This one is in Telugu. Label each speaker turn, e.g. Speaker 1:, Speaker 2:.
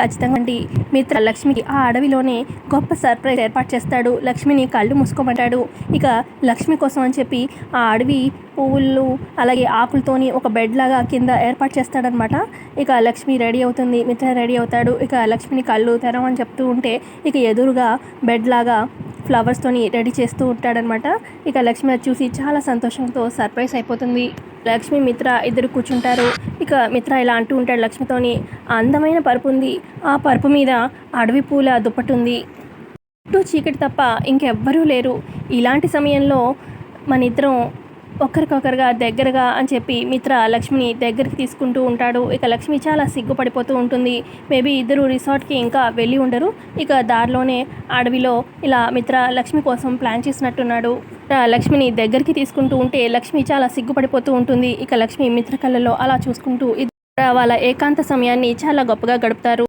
Speaker 1: ఖచ్చితంగా అండి. మిత్ర లక్ష్మికి ఆ అడవిలోనే గొప్ప సర్ప్రైజ్ ఏర్పాటు చేస్తాడు. లక్ష్మిని కళ్ళు మూసుకోమంటాడు. ఇక లక్ష్మి కోసం అని చెప్పి ఆ అడవి పువ్వులు అలాగే ఆకులతోని ఒక బెడ్ లాగా కింద ఏర్పాటు చేస్తాడనమాట ఇక లక్ష్మి రెడీ అవుతుంది. మిత్ర రెడీ అవుతాడు. ఇక లక్ష్మిని కళ్ళు తెరవని చెప్తూ ఉంటే ఇక ఎదురుగా బెడ్ లాగా ఫ్లవర్స్తోని రెడీ చేస్తూ ఉంటాడనమాట ఇక లక్ష్మి చూసి చాలా సంతోషంతో సర్ప్రైజ్ అయిపోతుంది. లక్ష్మి మిత్ర ఇద్దరు కూర్చుంటారు. ఇక మిత్ర ఇలా అంటూ ఉంటాడు లక్ష్మితోని అందమైన పరుపు ఉంది. ఆ పరుపు మీద అడవి పూల దుప్పటుంది. చుట్టూ చీకటి తప్ప ఇంకెవ్వరూ లేరు. ఇలాంటి సమయంలో మన ఇద్దరం ఒకరికొకరుగా దగ్గరగా అని చెప్పి మిత్ర లక్ష్మిని దగ్గరికి తీసుకుంటూ ఉంటాడు. ఇక లక్ష్మి చాలా సిగ్గుపడిపోతూ ఉంటుంది. మేబీ ఇద్దరు రిసార్ట్కి ఇంకా వెళ్ళి ఉండరు. ఇక దారిలోనే అడవిలో ఇలా మిత్ర లక్ష్మి కోసం ప్లాన్ చేసినట్టున్నాడు. లక్ష్మిని దగ్గరికి తీసుకుంటూ ఉంటే లక్ష్మి చాలా సిగ్గుపడిపోతూ ఉంటుంది. ఇక లక్ష్మి మిత్ర కళ్ళలో అలా చూసుకుంటూ ఇద్దరు వాళ్ళ ఏకాంత సమయాన్ని చాలా గొప్పగా గడుపుతారు.